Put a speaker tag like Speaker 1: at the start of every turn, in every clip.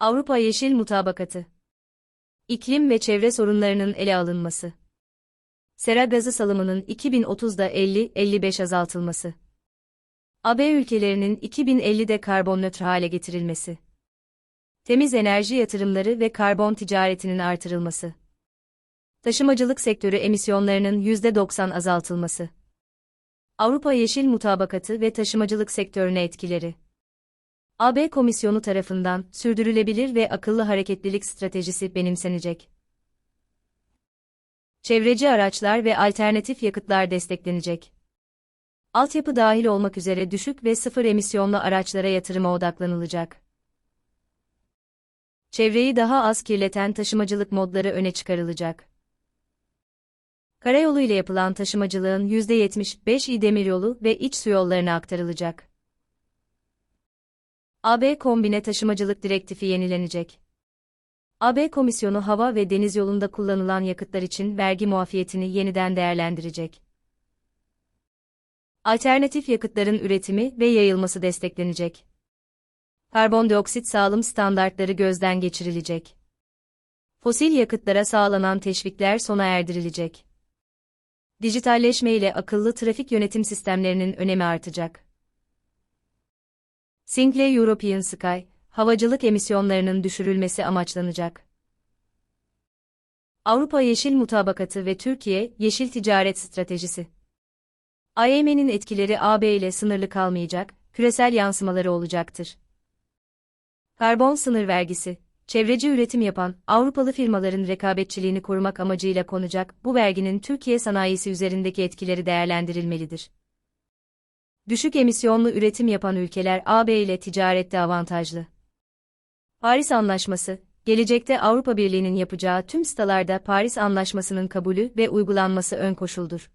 Speaker 1: Avrupa Yeşil Mutabakatı. İklim ve çevre sorunlarının ele alınması. Sera gazı salımının 2030'da 50-55 azaltılması. AB ülkelerinin 2050'de karbon nötr hale getirilmesi. Temiz enerji yatırımları ve karbon ticaretinin artırılması. Taşımacılık sektörü emisyonlarının %90 azaltılması. Avrupa Yeşil Mutabakatı ve taşımacılık sektörüne etkileri AB Komisyonu tarafından sürdürülebilir ve akıllı hareketlilik stratejisi benimsenecek. Çevreci araçlar ve alternatif yakıtlar desteklenecek. Altyapı dahil olmak üzere düşük ve sıfır emisyonlu araçlara yatırıma odaklanılacak. Çevreyi daha az kirleten taşımacılık modları öne çıkarılacak. Karayolu ile yapılan taşımacılığın %75'i demiryolu ve iç su yollarına aktarılacak. AB Kombine Taşımacılık Direktifi yenilenecek. AB Komisyonu hava ve deniz yolunda kullanılan yakıtlar için vergi muafiyetini yeniden değerlendirecek. Alternatif yakıtların üretimi ve yayılması desteklenecek. Karbondioksit sağlım standartları gözden geçirilecek. Fosil yakıtlara sağlanan teşvikler sona erdirilecek. Dijitalleşme ile akıllı trafik yönetim sistemlerinin önemi artacak. Single European Sky, havacılık emisyonlarının düşürülmesi amaçlanacak. Avrupa Yeşil Mutabakatı ve Türkiye Yeşil Ticaret Stratejisi AYM'nin etkileri AB ile sınırlı kalmayacak, küresel yansımaları olacaktır. Karbon sınır vergisi, çevreci üretim yapan Avrupalı firmaların rekabetçiliğini korumak amacıyla konacak bu verginin Türkiye sanayisi üzerindeki etkileri değerlendirilmelidir. Düşük emisyonlu üretim yapan ülkeler AB ile ticarette avantajlı. Paris Anlaşması, gelecekte Avrupa Birliği'nin yapacağı tüm stalarda Paris Anlaşması'nın kabulü ve uygulanması ön koşuldur.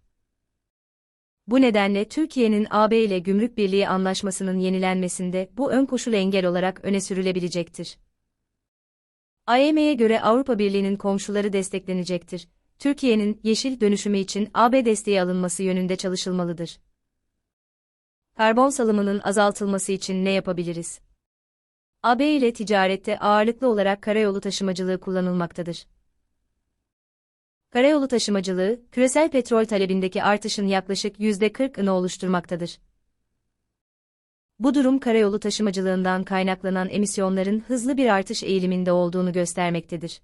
Speaker 1: Bu nedenle Türkiye'nin AB ile Gümrük Birliği Anlaşması'nın yenilenmesinde bu ön koşul engel olarak öne sürülebilecektir. AYM'ye göre Avrupa Birliği'nin komşuları desteklenecektir. Türkiye'nin yeşil dönüşümü için AB desteği alınması yönünde çalışılmalıdır. Karbon salımının azaltılması için ne yapabiliriz? AB ile ticarette ağırlıklı olarak karayolu taşımacılığı kullanılmaktadır. Karayolu taşımacılığı, küresel petrol talebindeki artışın yaklaşık %40'ını oluşturmaktadır. Bu durum karayolu taşımacılığından kaynaklanan emisyonların hızlı bir artış eğiliminde olduğunu göstermektedir.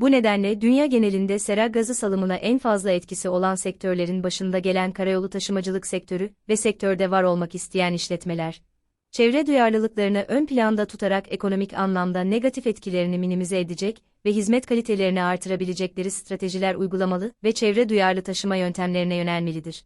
Speaker 1: Bu nedenle dünya genelinde sera gazı salımına en fazla etkisi olan sektörlerin başında gelen karayolu taşımacılık sektörü ve sektörde var olmak isteyen işletmeler, çevre duyarlılıklarını ön planda tutarak ekonomik anlamda negatif etkilerini minimize edecek ve hizmet kalitelerini artırabilecekleri stratejiler uygulamalı ve çevre duyarlı taşıma yöntemlerine yönelmelidir.